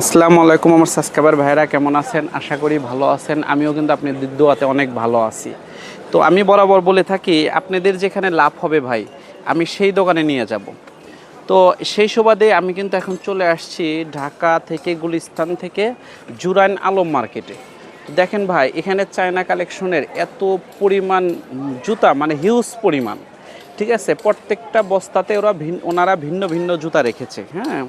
আসসালামু আলাইকুম আমার সাবস্ক্রাইবার ভাইরা, কেমন আছেন? আশা করি ভালো আছেন। আমিও কিন্তু আপনাদের দোয়াতে অনেক ভালো আছি। তো আমি বরাবর বলে থাকি, আপনাদের যেখানে লাভ হবে ভাই, আমি সেই দোকানে নিয়ে যাব। তো সেই সুবাদে আমি কিন্তু এখন চলে আসছি ঢাকা থেকে, গুলিস্তান থেকে জুরাইন আলম মার্কেটে। দেখেন ভাই, এখানে চায়না কালেকশনের এত পরিমাণ জুতা মানে হিউজ পরিমাণ। ঠিক আছে? প্রত্যেকটা বস্তাতে ওরা ভিন, ওনারা ভিন্ন ভিন্ন জুতা রেখেছে হ্যাঁ?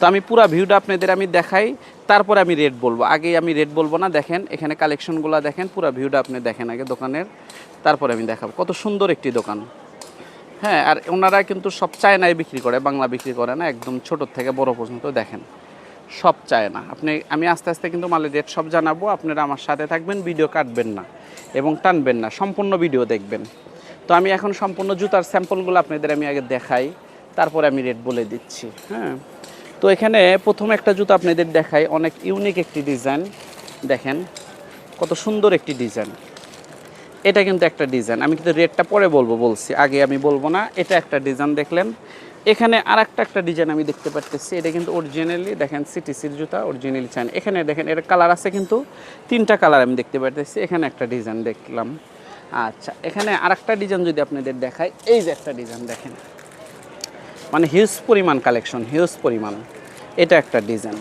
তো আমি পুরো ভিউটা আপনাদের আমি দেখাই, তারপরে আমি রেট বলব। আগে আমি রেট বলব না, দেখেন, এখানে কালেকশনগুলো দেখেন, পুরো ভিউটা আপনি দেখেন আগে দোকানের, তারপরে আমি দেখাবো। কত সুন্দর একটি দোকান। হ্যাঁ আর ওনারা কিন্তু সব চায়নায় বিক্রি করে, বাংলা বিক্রি করে না, একদম ছোট থেকে বড় পর্যন্ত দেখেন। সব চায় না আপনি, আমি আস্তে আস্তে কিন্তু মালের রেট সব জানাব, আপনারা আমার সাথে থাকবেন ভিডিও কাটবেন না এবং টানবেন না, সম্পূর্ণ ভিডিও দেখবেন। তো আমি এখন সম্পূর্ণ জুতার স্যাম্পলগুলো আপনাদের আমি আগে দেখাই, তারপরে আমি রেট বলে দিচ্ছি হ্যাঁ। তো এখানে প্রথম একটা জুতো আপনাদের দেখাই। অনেক ইউনিক একটি ডিজাইন দেখেন, কত সুন্দর একটি ডিজাইন এটা কিন্তু একটা ডিজাইন আমি কিন্তু রেটটা পরে বলব, বলছি। আগে আমি বলব না, এটা একটা ডিজাইন দেখলেন। এখানে আর একটা একটা ডিজাইন আমি দেখতে পারতেছি। এটা কিন্তু অরিজিনালি দেখেন সিটিসির জুতা অরিজিনালি চান। এখানে দেখেন, এর কালার আছে কিন্তু তিনটা কালার আমি দেখতে পারতেছি। এখানে একটা ডিজাইন দেখলাম। আচ্ছা এখানে আর একটা ডিজাইন যদি আপনাদের দেখাই, এই যে একটা ডিজাইন দেখেন। মানে হিউজ পরিমাণ কালেকশন হিউজ পরিমাণ। এটা একটা ডিজাইন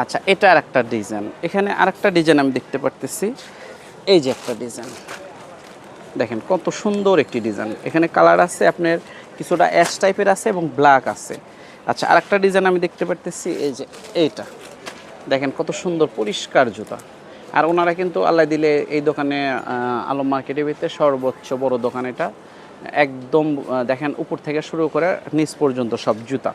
আচ্ছা এটা আর একটা ডিজাইন এখানে আর একটা ডিজাইন আমি দেখতে পারতেছি। এই যে একটা ডিজাইন দেখেন কত সুন্দর একটি ডিজাইন এখানে কালার আছে আপনার কিছুটা অ্যাশ টাইপের আছে এবং ব্ল্যাক আছে। আচ্ছা আর একটা ডিজাইন আমি দেখতে পারতেছি, এই যে এইটা। দেখেন কত সুন্দর পরিষ্কার জুতা। আর ওনারা কিন্তু আল্লাহ দিলে এই দোকানে আলম মার্কেটের ভিতরে সর্বোচ্চ বড় দোকান এটা। একদম দেখেন, উপর থেকে শুরু করে নিচ পর্যন্ত সব জুতা।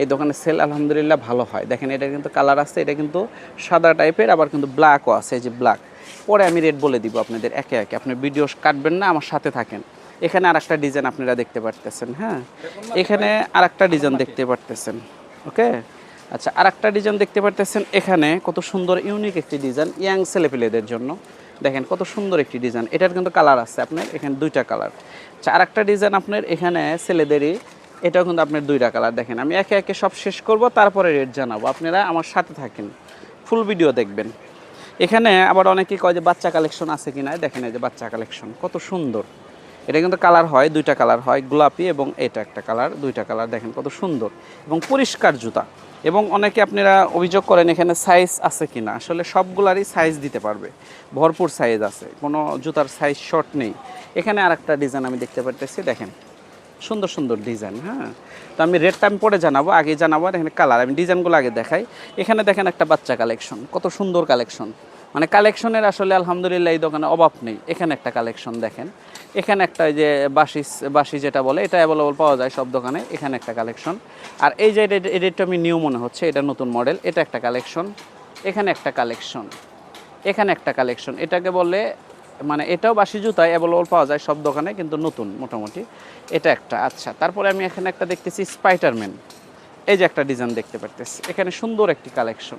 এই দোকানে সেল আলহামদুলিল্লাহ ভালো হয়। দেখেন, এটা কিন্তু কালার আছে, এটা কিন্তু সাদা টাইপের আবার কিন্তু ব্ল্যাকও আছে, এই যে ব্ল্যাক পরে আমি রেট বলে দিব আপনাদের একে একে। আপনি ভিডিও কাটবেন না, আমার সাথে থাকেন। এখানে আর একটা ডিজাইন আপনারা দেখতে পারতেছেন হ্যাঁ? এখানে আর একটা ডিজাইন দেখতে পারতেছেন, ওকে? আচ্ছা আর একটা ডিজাইন দেখতে পারতেছেন, এখানে কত সুন্দর ইউনিক একটি ডিজাইন ইয়াং ছেলেপেলেদের জন্য। দেখেন কত সুন্দর একটি ডিজাইন। এটার কিন্তু কালার আছে আপনার, এখানে দুইটা কালার। আচ্ছা আর একটা ডিজাইন আপনার এখানে ছেলেদেরই, এটাও কিন্তু আপনার দুইটা কালার। দেখেন, আমি একে একে সব শেষ করব, তারপরে রেট জানাব। আপনারা আমার সাথে থাকেন ফুল ভিডিও দেখবেন। এখানে আবার অনেকেই কয় যে বাচ্চা কালেকশন আছে কিনা? দেখেন এই যে বাচ্চা কালেকশন কত সুন্দর। এটা কিন্তু কালার হয়, দুইটা কালার হয়, গোলাপি এবং এটা একটা কালার, দুইটা কালার দেখেন কত সুন্দর এবং পরিষ্কার জুতা এবং অনেকে আপনারা অভিযোগ করেন এখানে সাইজ আছে কি না আসলে সবগুলারই সাইজ দিতে পারবে, ভরপুর সাইজ আছে, কোনো জুতার সাইজ শর্ট নেই। এখানে আর একটা ডিজাইন আমি দেখতে পারতেছি, দেখেন সুন্দর সুন্দর ডিজাইন হ্যাঁ। তো আমি রেটটা আমি পরে জানাব আগে জানাব, আর এখানে কালার আমি ডিজাইনগুলো আগে দেখাই। এখানে দেখেন একটা বাচ্চা কালেকশন কত সুন্দর কালেকশন মানে কালেকশনের আসলে আলহামদুলিল্লাহ এই দোকানে অভাব নেই। এখানে একটা কালেকশন দেখেন। এখানে একটা যে বাসি বাসি যেটা বলে, এটা অ্যাভেলেবল পাওয়া যায় সব দোকানে। এখানে একটা কালেকশন। আর এই যে এটা- রেটটা আমি নিউ মনে হচ্ছে, এটা নতুন মডেল এটা একটা কালেকশন। এখানে একটা কালেকশন। এখানে একটা কালেকশন। এটাকে বলে মানে এটাও বাসি জুতায় অ্যাভেলেবল পাওয়া যায় সব দোকানে, কিন্তু নতুন মোটামুটি। এটা একটা। আচ্ছা তারপরে আমি এখানে একটা দেখতেছি স্পাইডারম্যান এই যে একটা ডিজাইন দেখতে পারতেছি। এখানে সুন্দর একটি কালেকশন।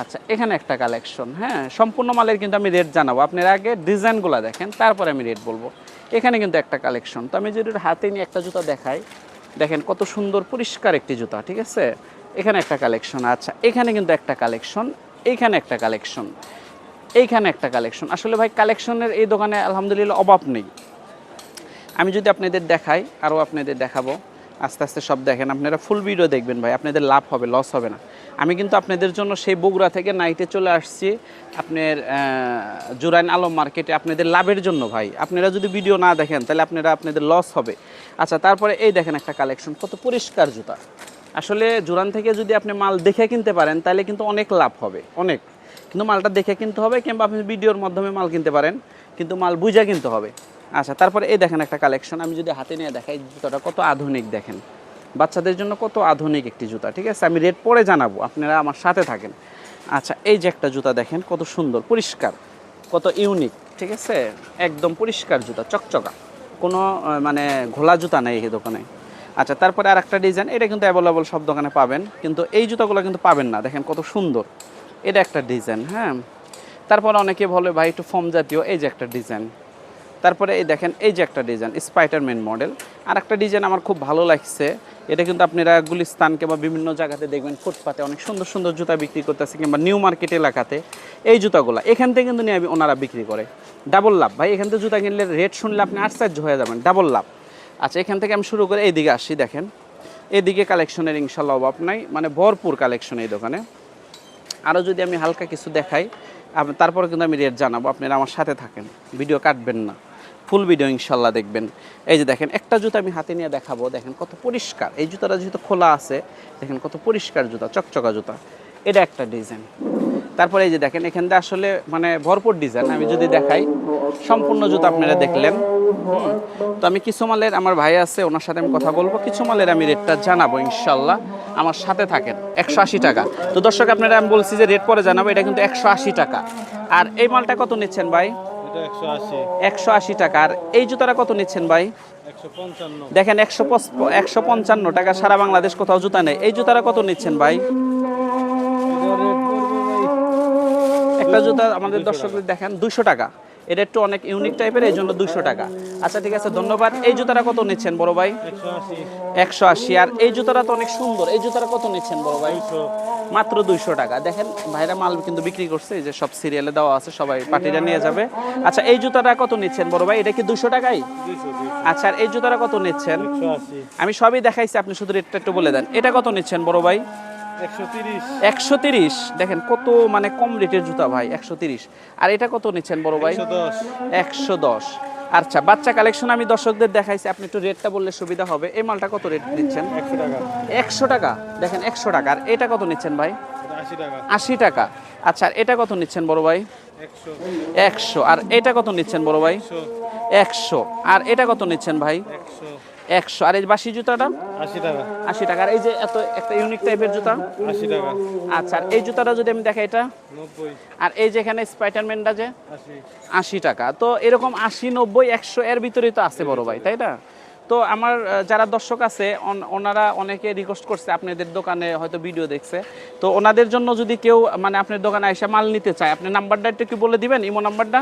আচ্ছা এখানে একটা কালেকশন হ্যাঁ? সম্পূর্ণ মালের কিন্তু আমি রেট জানাব। আপনার আগে ডিজাইনগুলো দেখেন, তারপরে আমি রেট বলব। এখানে কিন্তু একটা কালেকশন তো আমি যদি হাতে নিয়ে একটা জুতা দেখাই, দেখেন কত সুন্দর পরিষ্কার একটি জুতা, ঠিক আছে? এখানে একটা কালেকশন আচ্ছা এখানে কিন্তু একটা কালেকশন এইখানে একটা কালেকশন এইখানে একটা কালেকশন আসলে ভাই কালেকশনের এই দোকানে আলহামদুলিল্লাহ অভাব নেই। আমি যদি আপনাদের দেখাই, আরও আপনাদের দেখাবো। আস্তে আস্তে সব দেখেন। আপনারা ফুল ভিডিও দেখবেন ভাই, আপনাদের লাভ হবে লস হবে না। আমি কিন্তু আপনাদের জন্য সেই বগুড়া থেকে নাইটে চলে আসছি। আপনার জুরাইন আলম মার্কেটে আপনাদের লাভের জন্য ভাই। আপনারা যদি ভিডিও না দেখেন, তাহলে আপনারা আপনাদের লস হবে। আচ্ছা তারপরে এই দেখেন একটা কালেকশন কত পরিষ্কার জুতা। আসলে জুরান থেকে যদি আপনি মাল দেখে কিনতে পারেন, তাহলে কিন্তু অনেক লাভ হবে, অনেক। কিন্তু মালটা দেখে কিনতে হবে, কিংবা আপনি ভিডিওর মাধ্যমে মাল কিনতে পারেন, কিন্তু মাল বুঝে কিনতে হবে। আচ্ছা তারপরে এই দেখেন একটা কালেকশন আমি যদি হাতে নিয়ে দেখাই জুতাটা কত আধুনিক দেখেন। বাচ্চাদের জন্য কত আধুনিক একটি জুতা, ঠিক আছে? আমি রেট পরে জানাব, আপনারা আমার সাথে থাকেন। আচ্ছা এই যে একটা জুতা দেখেন, কত সুন্দর, পরিষ্কার, কত ইউনিক ঠিক আছে? একদম পরিষ্কার জুতা, চকচকা। কোনো মানে ঘোলা জুতা নেই এই দোকানে। আচ্ছা তারপরে আর একটা ডিজাইন এটা কিন্তু অ্যাভেলেবল সব দোকানে পাবেন, কিন্তু এই জুতাগুলো কিন্তু পাবেন না, দেখেন কত সুন্দর। এটা একটা ডিজাইন হ্যাঁ? তারপর অনেকে বলে, ভাই, একটু ফর্ম জাতীয়। এই যে একটা ডিজাইন তারপরে এই দেখেন, এই যে একটা ডিজাইন স্পাইডারম্যান মডেল আর একটা ডিজাইন আমার খুব ভালো লাগছে। এটা কিন্তু আপনারা গুলিস্তান কিংবা বিভিন্ন জায়গাতে দেখবেন, ফুটপাতে অনেক সুন্দর সুন্দর জুতা বিক্রি করতেছে কিংবা নিউ মার্কেট এলাকাতে। এই জুতাগুলো, এখান থেকে কিন্তু নিয়ে ওনারা বিক্রি করে। ডাবল লাভ ভাই, এখান থেকে জুতা কিনলে রেট শুনলে আপনি আশ্চর্য হয়ে যাবেন। ডাবল লাভ আচ্ছা এখান থেকে আমি শুরু করে এইদিকে আসি, দেখেন। এদিকে কালেকশনের ইনশাল্লাহ অভাব নাই মানে ভরপুর কালেকশন এই দোকানে। আরও যদি আমি হালকা কিছু দেখাই তারপরে কিন্তু আমি রেট জানাব, আপনারা আমার সাথে থাকেন। ভিডিও কাটবেন না। ফুল ভিডিও ইনশাল্লাহ দেখবেন। এই যে দেখেন, একটা জুতা আমি হাতে নিয়ে দেখাবো। দেখেন কত পরিষ্কার। এই জুতাটা যেহেতু খোলা আছে, দেখেন কত পরিষ্কার জুতা, চকচকা জুতা। এটা একটা ডিজাইন। তারপরে এই যে দেখেন, এখান থেকে আসলে মানে ভরপুর ডিজাইন। আমি যদি দেখাই, সম্পূর্ণ জুতা আপনারা দেখলেন। তো আমি কিছু মালের, আমার ভাই আছে, ওনার সাথে আমি কথা বলব। কিছু মালের আমি রেটটা জানাব ইনশাল্লাহ। আমার সাথে থাকেন, একশো আশি টাকা। তো দর্শক, আপনারা, আমি বলছি যে রেট পরে জানাব, এটা কিন্তু একশো আশি টাকা। আর এই মালটা কত নিচ্ছেন ভাই? একশো আশি। টাকা। আর এই জুতাটা কত নিচ্ছেন ভাই? দেখেন একশো একশো পঞ্চান্ন টাকা সারা বাংলাদেশ কোথাও জুতা নেই। এই জুতাটা কত নিচ্ছেন ভাই একটা জুতা আমাদের দর্শকদের দেখেন দুইশো টাকা। এটা একটু অনেক ইউনিক টাইপের এই জন্য দুশো টাকা। আচ্ছা ঠিক আছে ধন্যবাদ। এই জুতাটা কত নিচ্ছেন বড় ভাই? একশো আশি। আর এই জুতাটা তো অনেক সুন্দর। এই জুতাটা কত নিচ্ছেন বড় ভাই? মাত্র দুইশো টাকা। দেখেন ভাইরা মাল কিন্তু বিক্রি করছে এই যে সব সিরিয়ালে দেওয়া আছে সবাই পার্টিরা নিয়ে যাবে। আচ্ছা এই জুতাটা কত নিচ্ছেন বড় ভাই? এটা কি দুশো টাকাই? আচ্ছা আর এই জুতাটা কত নিচ্ছেন? আমি সবই দেখাইছি আপনি শুধু রেটটা একটু বলে দেন। এটা কত নিচ্ছেন বড় ভাই? একশো তিরিশ। দেখেন কত মানে কম রেটের জুতা ভাই একশো তিরিশ। আর এটা কত নিচ্ছেন বড় ভাই? একশো দশ। আচ্ছা বাচ্চা কালেকশন আমি দর্শকদের দেখাইছি আপনি একটু রেটটা বললে সুবিধা হবে। এই মালটা কত রেট দিচ্ছেন একশো টাকা। একশো টাকা। দেখেন একশো টাকা। আর এটা কত নিচ্ছেন ভাই? আশি টাকা। আচ্ছা আর এটা কত নিচ্ছেন বড় ভাই? একশো। আর এটা কত নিচ্ছেন বড় ভাই? একশো। আর এটা কত নিচ্ছেন ভাই? একশো। আর এই বাসি জুতাটা? আশি টাকা। আশি টাকা। আর এই যে এত একটা ইউনিক টাইপের জুতা? আশি টাকা। আচ্ছা আর এই জুতাটা যদি আমি দেখাই এটা? নব্বই। আর এই যে এখানে স্পাইডারম্যানটা যে? আশি। আশি টাকা। তো এরকম আশি নব্বই একশো এর ভিতরেই তো আছে বড় ভাই তাই না? তো আমার যারা দর্শক আছে ওনারা অনেকে রিকোয়েস্ট করছে আপনাদের দোকানে হয়তো ভিডিও দেখছে। তো ওনাদের জন্য যদি কেউ মানে আপনার দোকানে এসে মাল নিতে চায় আপনি নাম্বারটা একটু কি বলে দিবেন? ইমো নাম্বারটা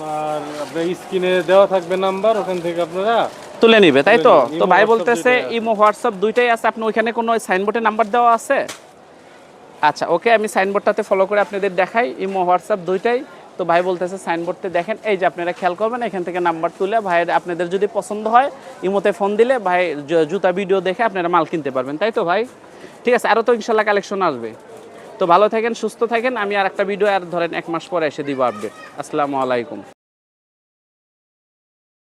নাম্বার আপনার স্ক্রিনে দেওয়া থাকবে নাম্বার ওখান থেকে আপনারা তুলে নিবে তাই তো? তো ভাই বলতেছে। ইমো হোয়াটসঅ্যাপ দুইটাই আছে আপনি ওইখানে কোনো সাইনবোর্ডে নাম্বার দেওয়া আছে? আচ্ছা ওকে আমি সাইনবোর্ডটাতে ফলো করে আপনাদের দেখাই ইমো হোয়াটসঅ্যাপ দুইটাই। তো ভাই বলতেছে সাইনবোর্ডতে দেখেন এই যে আপনারা খেয়াল করবেন এখান থেকে নাম্বার তুলে ভাইয়ের আপনাদের যদি পছন্দ হয় ইমোতে ফোন দিলে ভাই জুতা ভিডিও দেখে আপনারা মাল কিনতে পারবেন তাই তো ভাই? ঠিক আছে আরও তো ইনশাল্লাহ কালেকশন আসবে। তো ভালো থাকেন, সুস্থ থাকেন। আমি আর একটা ভিডিও আর ধরেন এক মাস পরে এসে দিব আপডেট আসসালামু আলাইকুম।